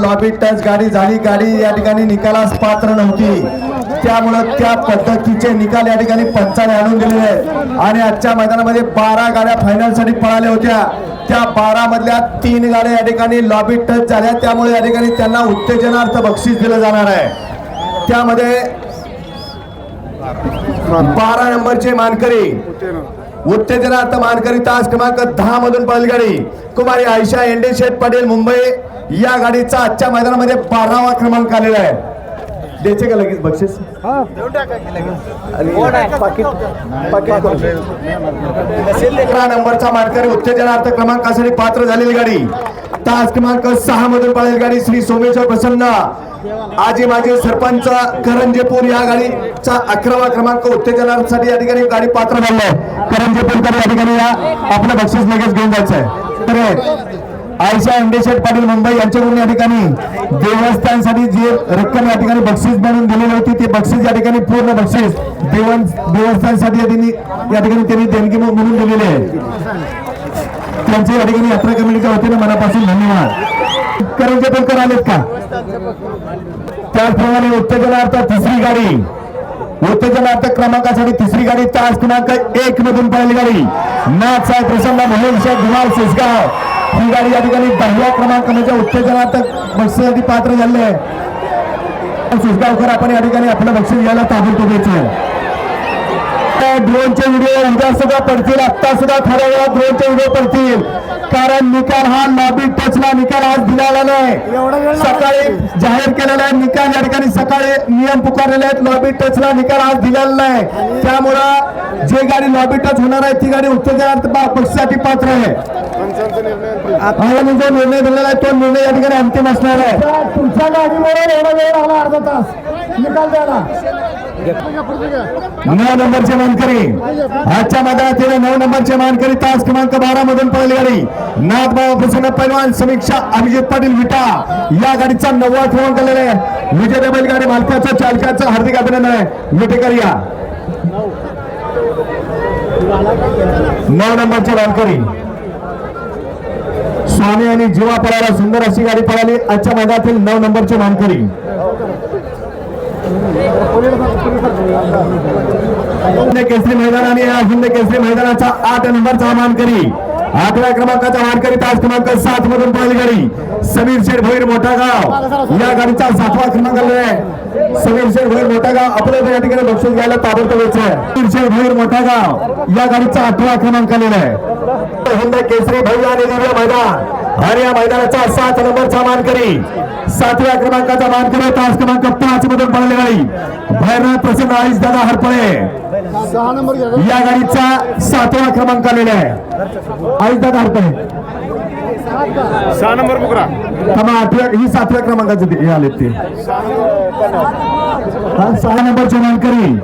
Lobby touch गाडी झाली गाडी या ठिकाणी निकालास पात्र नव्हती. त्यामुळं त्या पद्धतीचे निकाल या ठिकाणी पंचाने आणून दिलेले आहेत. आणि आजच्या मैदानामध्ये बारा गाड्या फायनलसाठी पळाल्या होत्या. त्या बारा मधल्या तीन गाड्या या ठिकाणी लॉबी टच झाल्या. त्यामुळे या ठिकाणी त्यांना उत्तेजनार्थ बक्षीस दिलं जाणार आहे. त्यामध्ये बारा नंबरचे मानकरी उत्तेजनार्थ मानकरी तास क्रमांक दहा मधून बैलगाडी. कुमारी आयशा एंडे शेठ पाटील मुंबई या गाडीचा आजच्या मैदानामध्ये बारावा क्रमांक आलेला आहे. द्यायचे का लगेच बक्षीस. अकरा नंबरचा मानकरी उत्तेजनार्थ क्रमांकासाठी पात्र झालेली गाडी. तास क्रमांक सहा मधून पळेल गाडी श्री सोमेश्वर प्रसन्न. आजी माझे सरपंच करंजेपूर या गाडीचा अकरावा क्रमांक उत्तेजनासाठी या ठिकाणी गाडी पात्र झाली आहे. करंजेपूरकर या ठिकाणी आपलं बक्षीस लगेच घेऊन जायचं आहे तर आयशा अंडेशेठ पाटील मुंबई यांच्याकडून या ठिकाणी देवस्थानसाठी जी रक्कम या ठिकाणी बक्षीस म्हणून दिलेली होती ते बक्षीस या ठिकाणी पूर्ण बक्षीस देवन देवस्थानसाठी या ठिकाणी या ठिकाणी त्यांनी देणगी म्हणून दिलेली आहे. त्यांचे या ठिकाणी यात्रा कमिटीच्या वतीने मनापासून धन्यवाद. करंजे बोलकर आलेत का? त्याचप्रमाणे उत्तेजनार्थ तिसरी गाडी. उत्तेजनार्थ क्रमांकासाठी तिसरी गाडी तास क्रमांक एक मधून पहिली गाडी नाथ साहेब प्रसन्न मोहन शेख धुमाळ सिसगाव ही गाडी या ठिकाणी दहाव्या क्रमांक म्हणजे उत्तेजनार्थ बक्षीसाठी पात्र झाले आहे. सिसगावकर आपण या ठिकाणी आपलं बक्षीस घ्यायला ताबडतोब येतोय. ड्रोनचे व्हिडिओ उद्या सुद्धा पडतील आत्ता सुद्धा थोड्या वेळात ड्रोनचे व्हिडिओ पडतील. कारण निकाल हा लॉबी टचला निकाल आज दिलेला नाही. सकाळी जाहीर केलेला आहे निकाल या ठिकाणी सकाळी नियम पुकारलेले आहेत. लॉबी टचला निकाल आज दिलेला नाही. त्यामुळं जे गाडी लॉबी टच होणार आहे ती गाडी उत्तेजनार्थ पक्षासाठी पात्र आहे. जो निर्णय दिलेला आहे तो निर्णय या ठिकाणी अंतिम असणार आहे. तुमच्या गाडीवर एवढा वेळ आला अर्धा तास. निकाल द्यायला. नऊ नंबरचे मानकरी. आजच्या मैदानातील नऊ नंबरचे मानकरी तास क्रमांक बारा मधून पळली गाडी. नाथबाबा प्रसन्न पैलवान समीक्षा अभिजित पाटील विटा. या गाडीचा नववा क्रमांक आलेला आहे. विजय बैलगाडी मालकाचं चालकाचं हार्दिक अभिनंदन आहे. विटेकर या नऊ नंबरचे मानकरी. स्वामी आणि जीवा पळाला सुंदर अशी गाडी पळाली. आजच्या मैदानातील नऊ नंबरचे मानकरी. हिंद केसरी मैदान आणि या हिंद केसरी मैदानाचा आठ नंबरचा मानकरी. आठव्या क्रमांकाचा मानकरी तास क्रमांक सात मधून पहिली गाडी. समीर शेठ भोईर मोठा गाव. या गाडीचा सातवा क्रमांक समीर शेठ भोईर मोठा गाव. आपल्याला या ठिकाणी बक्षीस घ्यायला ताबडतोब आहे. समीर शेठ भोईर मोठा गाव. या गाडीचा आठवा क्रमांक आलेला आहे. हिंद केसरी भव्य आणि दिव्य मैदान. आणि या मैदानाचा सात नंबरचा मानकरी. सातव्या क्रमांकाचा मानकरी तास क्रमांक पाच मधून पडलेली गाडी भैरनाथ प्रसन्न आईस दादा हरपळे. या गाडीचा सातवा क्रमांक आलेला आहे. आईस दादा हरपळे. सहा नंबर बुकरा थांबा आठव्या ही सातव्या क्रमांकाचे हे आलेत ते. हा, सहा नंबरचे मानकरी.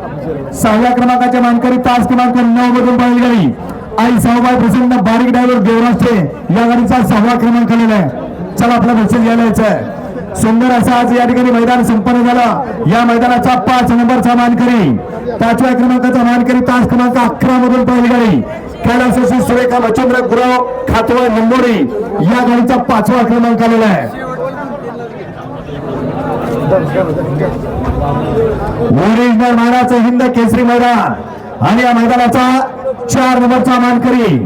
सहाव्या क्रमांकाचे मानकरी तास क्रमांक नऊ मधून पहिली गाडी आई साहूबाई प्रसन्न बारीक ड्रायव्हर देवराष्ट्रे या गाडीचा सहावा क्रमांक आलेला आहे. चला आपला बक्षीस घ्यायला यायचं आहे. सुंदर असा आज या ठिकाणी मैदान संपन्न झालं. या मैदानाचा पाच नंबरचा मानकरी पाचव्या क्रमांकाचा मानकरी तास क्रमांक अकरा मधून पहिली गाडी. कैलासाची सुरेखा मच्छिंद्र गुराव खातवा निंबोरी या गाडीचा पाचवा क्रमांक आलेला आहे. ओरिजिनल मानाचं हिंद केसरी मैदान. आणि या मैदानाचा चार नंबरचा मानकरी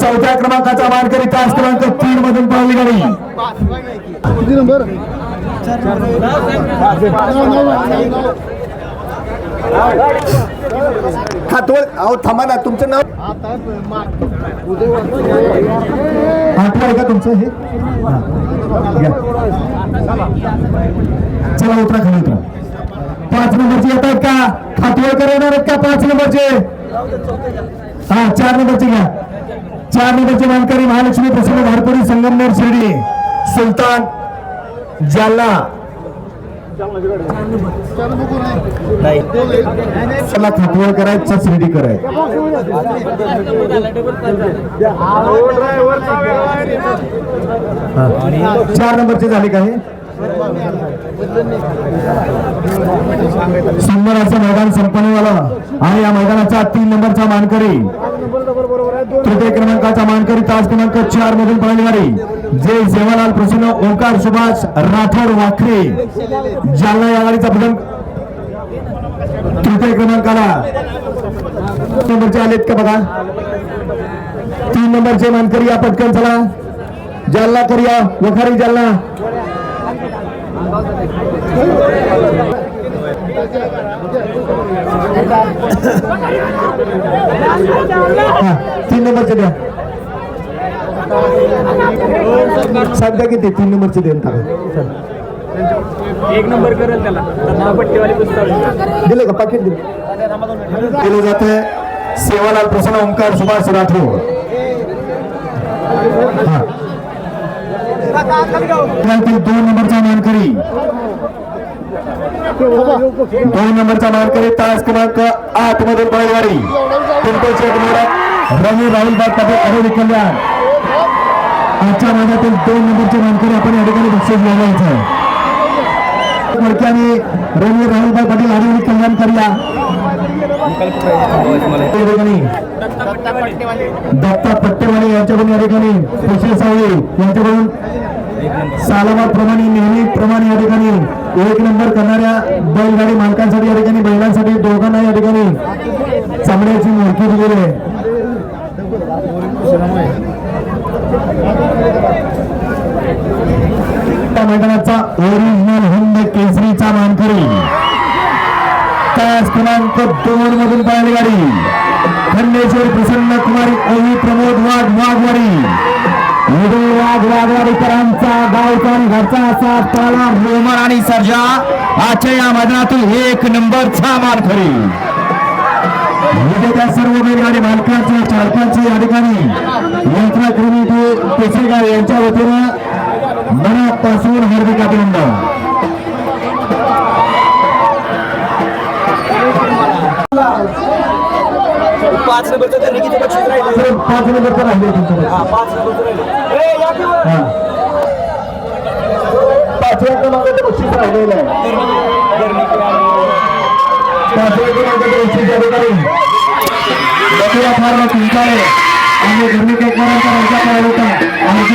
चौथ्या क्रमांकाचा मानकरी तास क्रमांक तीन मधून पाहिली गाडी. किती नंबर? हा तो अहो थांबा ना तुमचं नाव? आठवं आहे का तुमचं हे. चला उतरा खाली उतरा. पाच नंबरचे येत आहेत का? खातवळकर येणार आहेत का? पाच नंबरचे? हा चार नंबरचे घ्या. चार नंबरचे मानकरी महालक्ष्मी प्रसन्न धारपुरी संगमनेर शिर्डी. सुलतान जालना चला खातवळ करायचं रेडी करायचं. चार नंबरचे झाले काय हे? मैदान संपन्न झालं आणि या मैदानाचा तीन नंबरचा मानकरी. तृतीय क्रमांकाचा मानकरी तास क्रमांक चार मधून पळाली जय सेवालाल प्रसन्न ओंकार सुभाष राठोड वाखरे जालना या गाडीचा प्रथम तृतीय क्रमांकाला. नंबरचे आलेत का बघा? तीन नंबरचे मानकरी या पटकन चला. जालना करूया. वखारी जालना. तीन नंबरचे द्या. सध्या किती? तीन नंबरचे देऊन टाका. एक नंबर करेल त्याला. महापट्टीवाली पुस्तक. दिले का? पाकिट दिले. केलं जाते सेवालाल प्रसन्न ओंकार सुभाष राठोड. हा. त्यातील दोन नंबरचा मानकरी. दोन नंबरचा मानकरी तास क्रमांक आठ मधून बैलगाडी पिंपळ मोडक रवी राहुल बाग पाटील अरे कल्याण. आजच्या माझ्यातील दोन नंबरचे मानकरी आपण या ठिकाणी बक्षीस घ्यायचं मडक्याने रेल्वे राहुलभाई पाटील हरिहरी कल्याण करूया. दत्ता पट्टेवाले यांच्याकडून या ठिकाणी सुशील सावळे यांच्याकडून सालाबाद नेहमीप्रमाणे या ठिकाणी एक नंबर करणाऱ्या बैलगाडी मालकांसाठी या ठिकाणी बैलांसाठी दोघांना या ठिकाणी चामड्याची मोडकी दिलेली आहे. मैदानाचा ओरिजिनल हिंद केसरीचा मानकरी. तास क्रमांक दोन मधून पाहिली गाडी. खंडेश्वर प्रसन्न कुमारी ओवी प्रमोद वाघ वाघवाडी. उदय वाघ वाघवाडीकरांचा गावचा आणि घरचा असा पळाला रोमन आणि सर्जा आजच्या या मैदानातील एक नंबरचा मानकरी. त्या सर्व बैलगाडी मालकांचे चालकांचे या ठिकाणी यंत्रक्रमी केसरीगार यांच्या वतीनं मनापासून हार्दिक अभिनंदन. पाच नंबरचं त्यांनी किती बक्षीस राहिले. पाच नंबर तर राहिले तुमच्याकडे. पाच नंबरचं. पाचव्या क्रमांकाचं बक्षीस राहिलेलं आहे पाचव्या क्रमांकाचं बक्षीस या ठिकाणी आहे. आणि धर्मिक एकमेकांचा राज्यात होता. आणि